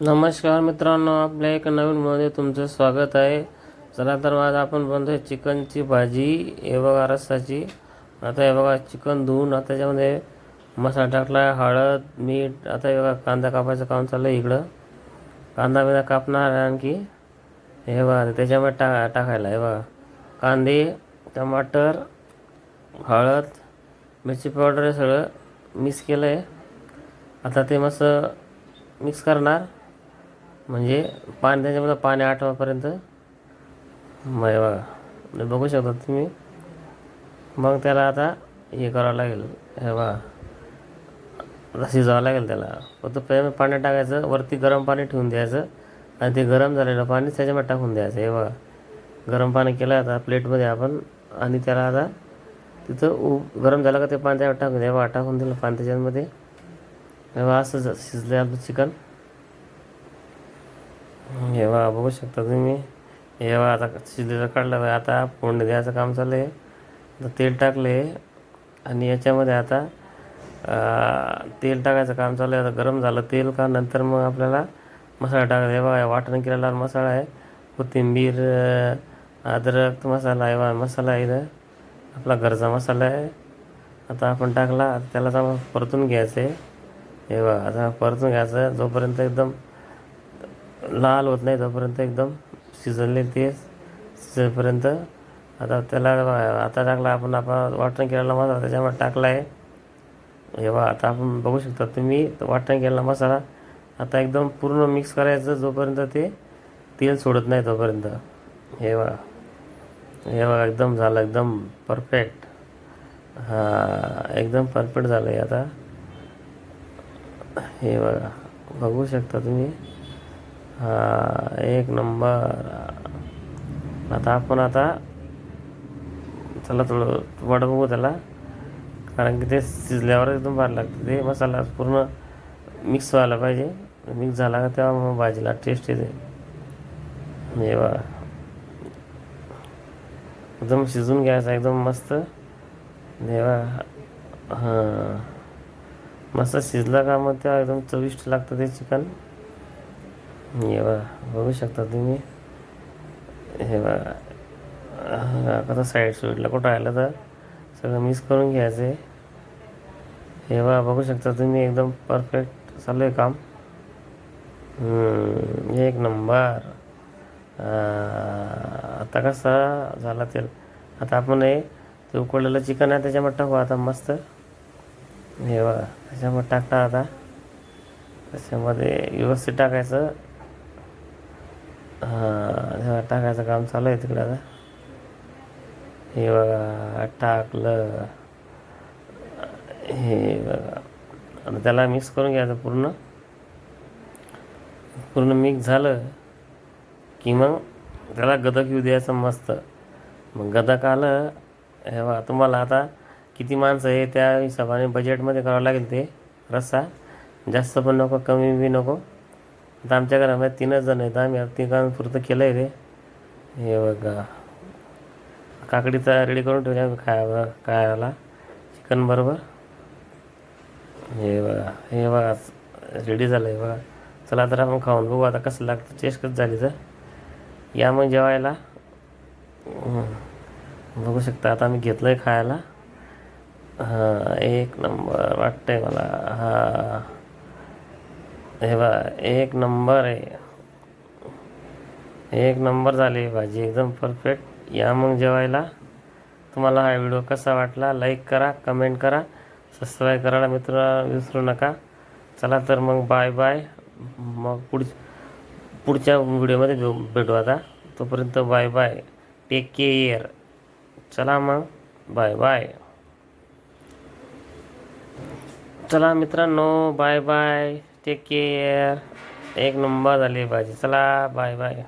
नमस्कार मित्रांनो आपल्या एक नवीन मध्ये तुमचं स्वागत आहे. चला तर आज आपण बनतोय चिकनची भाजी. हे बघा रस्साची. आता हे बघा चिकन धुवून आता त्याच्यामध्ये मसाला टाकला हळद मीठ आता हे बघा कांदा कापायचं काम चाललं आहे इकडं. कांदा बिंदा कापणार आहे आणखी. हे बघा त्याच्यामध्ये टा टाकायला हे बघा. कांदे टमाटर हळद मिरची पावडर हे सगळं मिक्स केलं आहे आता ते मस्त मिक्स करणार. म्हणजे पाणी त्याच्यामध्ये पाणी आठवापर्यंत. मग हे बघा बघू शकता तुम्ही. मग त्याला आता हे करावं लागेल हे बघा. आता शिजवावं लागेल त्याला. फक्त पहिले पाणी टाकायचं वरती गरम पाणी ठेवून द्यायचं. आणि ते गरम झालेलं पाणी त्याच्यामध्ये टाकून द्यायचं हे बघा. गरम पाणी केलं आता प्लेटमध्ये आपण. आणि त्याला आता तिथं उ गरम झालं का ते पाणी त्यावर टाकून द्या. बघा टाकून दिलं पाणी त्याच्यामध्ये. हे असं शिजलं आपलं चिकन. हे बघा बघू शकता तुम्ही. हे बघा आता शिजलेलं काढलं बघा. आता फोडणी द्यायचं काम चालू आहे. आता तेल टाकले आणि याच्यामध्ये आता तेल टाकायचं काम चालू आहे. आता गरम झालं तेल का नंतर मग आपल्याला मसाला टाकायचा. हे बघा वाटण केलेला मसाला आहे. कोथिंबीर अद्रक मसाला आहे. बघा मसाला आहे इथं. आपला घरचा मसाला आहे. आता आपण टाकला. त्याला चांगलं परतून घ्यायचं आहे. हे बघा आता परतून घ्यायचं. जोपर्यंत एकदम लाल होत नाही तोपर्यंत एकदम शिजले ते शिजेपर्यंत आता त्याला आता टाकला आपण आपण वाटण केलेला मसाला त्याच्यामध्ये टाकला आहे हे बघा आता आपण बघू शकता तुम्ही वाटण केलेला मसाला आता एकदम पूर्ण मिक्स करायचं जोपर्यंत ते तेल सोडत नाही तोपर्यंत. हे बघा हे बघा एकदम झालं एकदम परफेक्ट हां एकदम परफेक्ट झालं आहे आता. हे बघा बघू शकता तुम्ही. हा एक नंबर. आता आपण आता चला थोडं वड बघू त्याला. कारण की ते शिजल्यावर एकदम भारी लागतं. ते मसाला पूर्ण मिक्स व्हायला पाहिजे. मिक्स झाला का तेव्हा मग भाजीला टेस्ट येते. म्हणजे बघा. एकदम शिजून घ्यायचा एकदम मस्त. देवा हां. मस्त शिजला का मग तेव्हा एकदम चविष्ट लागतं ते चिकन. हे बघा बघू शकता तुम्ही हे बघा कसं साईड सुईडला कुठं आलं तर सगळं मिस करून घ्यायचं आहे हे बघा बघू शकता तुम्ही एकदम परफेक्ट चालू आहे काम एक नंबर आता कसा झाला तेल आता आपण हे ते उकळलेलं चिकन आहे त्याच्यामध्ये टाकू आता मस्त हे बघा त्याच्यामध्ये टाकता आता त्याच्यामध्ये व्यवस्थित टाकायचं हां तेव्हा टाकायचं काम चालू आहे तिकडं आता. हे बघा टाकलं. हे बघा. आणि त्याला मिक्स करून घ्यायचं पूर्ण. पूर्ण मिक्स झालं की मग त्याला गदक येऊ द्यायचं मस्त. मग गदक आलं हे बघा तुम्हाला आता किती माणसं आहे त्या हिशोबाने बजेटमध्ये करावं लागेल ते. रस्सा. जास्त पण नको कमी बी नको. आता आमच्या घरामध्ये तीनच जण आहेत. आम्ही तिघांपुरतं केलं आहे रे. हे बघा. काकडीचा रेडी करून ठेवल्या आम्ही खायला खायला. चिकन बरोबर. हे बघा. हे बघा रेडी झालं आहे बघा. चला तर आपण खाऊन बघू आता कसं लागतं. टेस्ट कसं झाली तर. या मग जेवायला. बघू शकता आता आम्ही घेतलं आहे खायला. हां एक नंबर वाटतं आहे मला. हा. हे बा एक नंबर आहे. एक नंबर झाली भाजी एकदम परफेक्ट या मग जेवायला. तुम्हाला हा व्हिडिओ कसा वाटला? लाईक करा कमेंट करा. सबस्क्राईब करायला मित्र विसरू नका. चला तर मग बाय बाय मग पुढ पुढच्या व्हिडिओमध्ये भेटू भेटू आता. तोपर्यंत बाय बाय टेक केअर चला मग बाय बाय चला मित्रांनो बाय बाय टेक केअर एक नंबर झाली पाहिजे. चला बाय बाय